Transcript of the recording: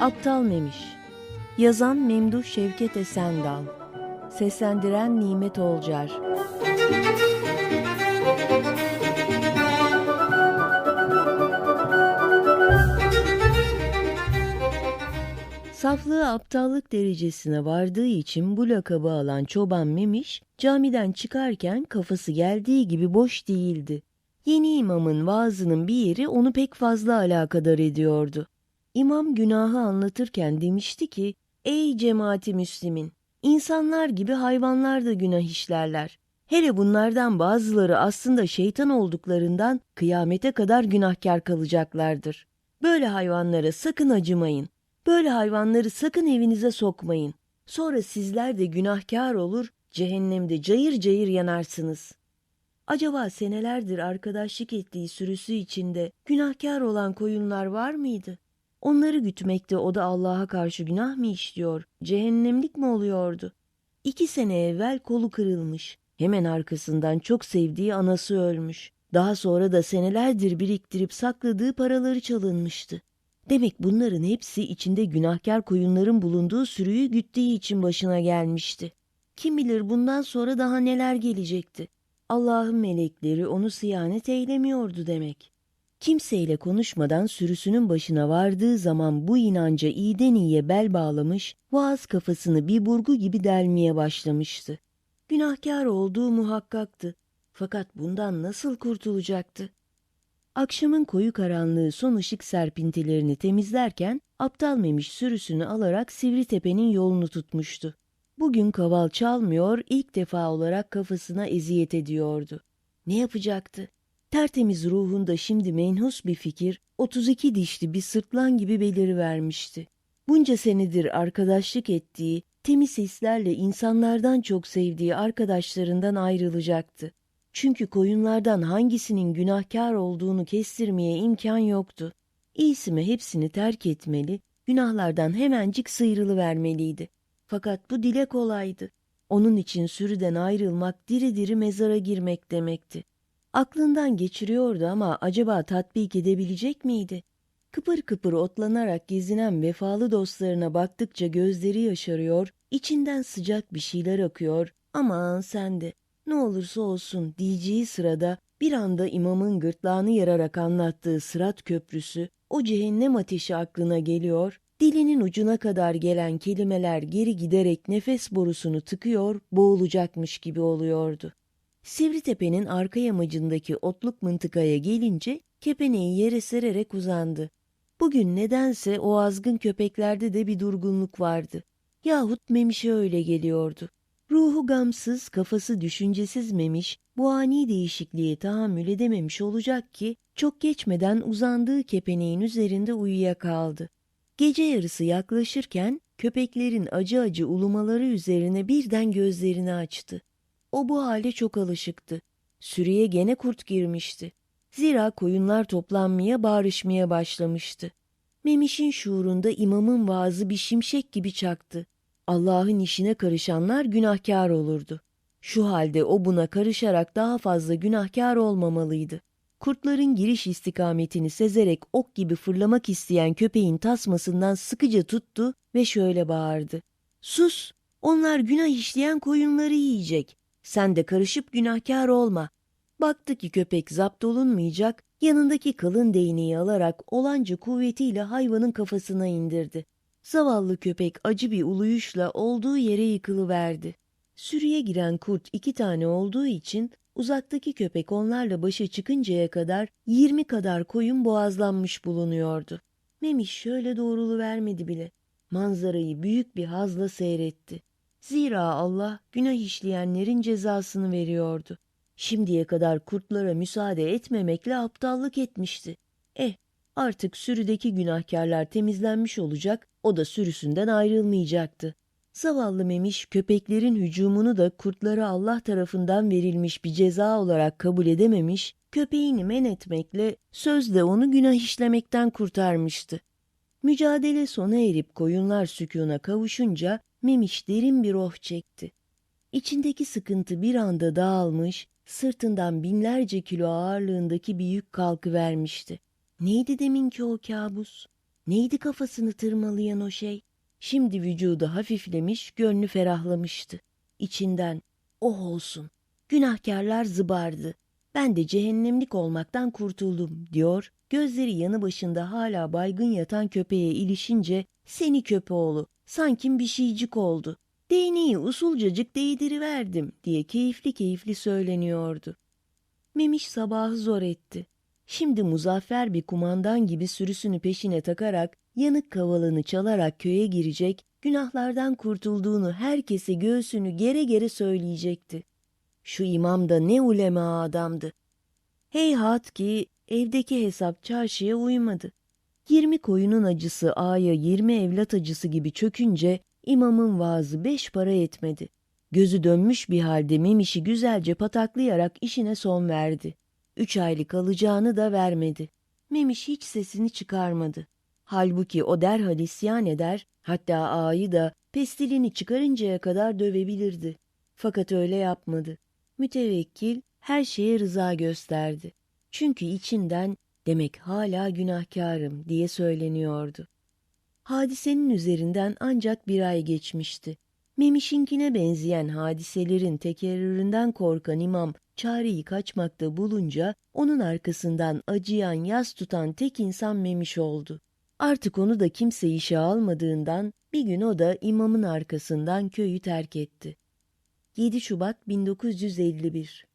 Aptal Memiş Yazan Memduh Şevket Esendal Seslendiren Nimet Olcar Saflığı aptallık derecesine vardığı için bu lakabı alan çoban Memiş, camiden çıkarken kafası geldiği gibi boş değildi. Yeni imamın vaazının bir yeri onu pek fazla alakadar ediyordu. İmam günahı anlatırken demişti ki, Ey cemaati Müslimin! İnsanlar gibi hayvanlar da günah işlerler. Hele bunlardan bazıları aslında şeytan olduklarından kıyamete kadar günahkar kalacaklardır. Böyle hayvanlara sakın acımayın. Böyle hayvanları sakın evinize sokmayın. Sonra sizler de günahkar olur, cehennemde cayır cayır yanarsınız. Acaba senelerdir arkadaşlık ettiği sürüsü içinde günahkar olan koyunlar var mıydı? Onları gütmekte o da Allah'a karşı günah mı işliyor, cehennemlik mi oluyordu? İki sene evvel kolu kırılmış. Hemen arkasından çok sevdiği anası ölmüş. Daha sonra da senelerdir biriktirip sakladığı paraları çalınmıştı. Demek bunların hepsi içinde günahkar koyunların bulunduğu sürüyü güttüğü için başına gelmişti. Kim bilir bundan sonra daha neler gelecekti. Allah'ın melekleri onu sıyanet eylemiyordu demek. Kimseyle konuşmadan sürüsünün başına vardığı zaman bu inanca iyiden iyiye bel bağlamış, vaaz kafasını bir burgu gibi delmeye başlamıştı. Günahkar olduğu muhakkaktı. Fakat bundan nasıl kurtulacaktı? Akşamın koyu karanlığı son ışık serpintilerini temizlerken aptal memiş sürüsünü alarak Sivritepe'nin yolunu tutmuştu. Bugün kaval çalmıyor, ilk defa olarak kafasına eziyet ediyordu. Ne yapacaktı? Tertemiz ruhunda şimdi menhus bir fikir, 32 dişli bir sırtlan gibi belirivermişti. Bunca senedir arkadaşlık ettiği, temiz hislerle insanlardan çok sevdiği arkadaşlarından ayrılacaktı. Çünkü koyunlardan hangisinin günahkar olduğunu kestirmeye imkan yoktu. İyisi mi hepsini terk etmeli, günahlardan hemencik sıyrılıvermeliydi. Fakat bu dile kolaydı. Onun için sürüden ayrılmak diri diri mezara girmek demekti. Aklından geçiriyordu ama acaba tatbik edebilecek miydi? Kıpır kıpır otlanarak gezinen vefalı dostlarına baktıkça gözleri yaşarıyor, içinden sıcak bir şeyler akıyor. Aman sen de ne olursa olsun diyeceği sırada bir anda imamın gırtlağını yararak anlattığı sırat köprüsü, o cehennem ateşi aklına geliyor, dilinin ucuna kadar gelen kelimeler geri giderek nefes borusunu tıkıyor, boğulacakmış gibi oluyordu. Sivritepe'nin arka yamacındaki otluk mıntıkaya gelince kepeneği yere sererek uzandı. Bugün nedense o azgın köpeklerde de bir durgunluk vardı. Yahut Memiş'e öyle geliyordu. Ruhu gamsız, kafası düşüncesiz Memiş, bu ani değişikliğe tahammül edememiş olacak ki, çok geçmeden uzandığı kepeneğin üzerinde uyuyakaldı. Gece yarısı yaklaşırken, köpeklerin acı acı ulumaları üzerine birden gözlerini açtı. O bu hale çok alışıktı. Sürüye gene kurt girmişti. Zira koyunlar toplanmaya, bağrışmaya başlamıştı. Memiş'in şuurunda imamın vaazı bir şimşek gibi çaktı. Allah'ın işine karışanlar günahkar olurdu. Şu halde o buna karışarak daha fazla günahkar olmamalıydı. Kurtların giriş istikametini sezerek ok gibi fırlamak isteyen köpeğin tasmasından sıkıca tuttu ve şöyle bağırdı. Sus! Onlar günah işleyen koyunları yiyecek. Sen de karışıp günahkar olma. Baktı ki köpek zapt olunmayacak, yanındaki kalın değneği alarak olanca kuvvetiyle hayvanın kafasına indirdi. Zavallı köpek acı bir uluyuşla olduğu yere yıkılıverdi. Sürüye giren kurt iki tane olduğu için uzaktaki köpek onlarla başa çıkıncaya kadar yirmi kadar koyun boğazlanmış bulunuyordu. Memiş şöyle doğrulu vermedi bile. Manzarayı büyük bir hazla seyretti. Zira Allah günah işleyenlerin cezasını veriyordu. Şimdiye kadar kurtlara müsaade etmemekle aptallık etmişti. Eh, artık sürüdeki günahkarlar temizlenmiş olacak, o da sürüsünden ayrılmayacaktı. Zavallı Memiş köpeklerin hücumunu da kurtlara Allah tarafından verilmiş bir ceza olarak kabul edememiş, köpeğini men etmekle sözde onu günah işlemekten kurtarmıştı. Mücadele sona erip koyunlar sükuna kavuşunca Memiş derin bir oh çekti. İçindeki sıkıntı bir anda dağılmış, sırtından binlerce kilo ağırlığındaki bir yük kalkıvermişti. Neydi deminki o kabus? Neydi kafasını tırmalayan o şey? Şimdi vücudu hafiflemiş, gönlü ferahlamıştı. İçinden, oh olsun, günahkarlar zıbardı. Ben de cehennemlik olmaktan kurtuldum, diyor. Gözleri yanı başında hala baygın yatan köpeğe ilişince, seni köpeğoğlu, sanki bir şeycik oldu. Değneği usulcacık değdiriverdim, diye keyifli keyifli söyleniyordu. Memiş sabahı zor etti. Şimdi muzaffer bir kumandan gibi sürüsünü peşine takarak, yanık kavalını çalarak köye girecek, günahlardan kurtulduğunu herkese göğsünü gere gere söyleyecekti. Şu imam da ne ulema adamdı. Heyhat ki evdeki hesap çarşıya uymadı. Yirmi koyunun acısı ağaya yirmi evlat acısı gibi çökünce imamın vaazı beş para etmedi. Gözü dönmüş bir halde Memiş'i güzelce pataklayarak işine son verdi. Üç aylık alacağını da vermedi. Memiş hiç sesini çıkarmadı. Halbuki o derhal isyan eder, hatta ağayı da pestilini çıkarıncaya kadar dövebilirdi. Fakat öyle yapmadı. Mütevekkil her şeye rıza gösterdi. Çünkü içinden demek hala günahkarım diye söyleniyordu. Hadisenin üzerinden ancak bir ay geçmişti. Memiş'inkine benzeyen hadiselerin tekerrüründen korkan imam çareyi kaçmakta bulunca onun arkasından acıyan yas tutan tek insan Memiş oldu. Artık onu da kimse işe almadığından bir gün o da imamın arkasından köyü terk etti. 7 Şubat 1951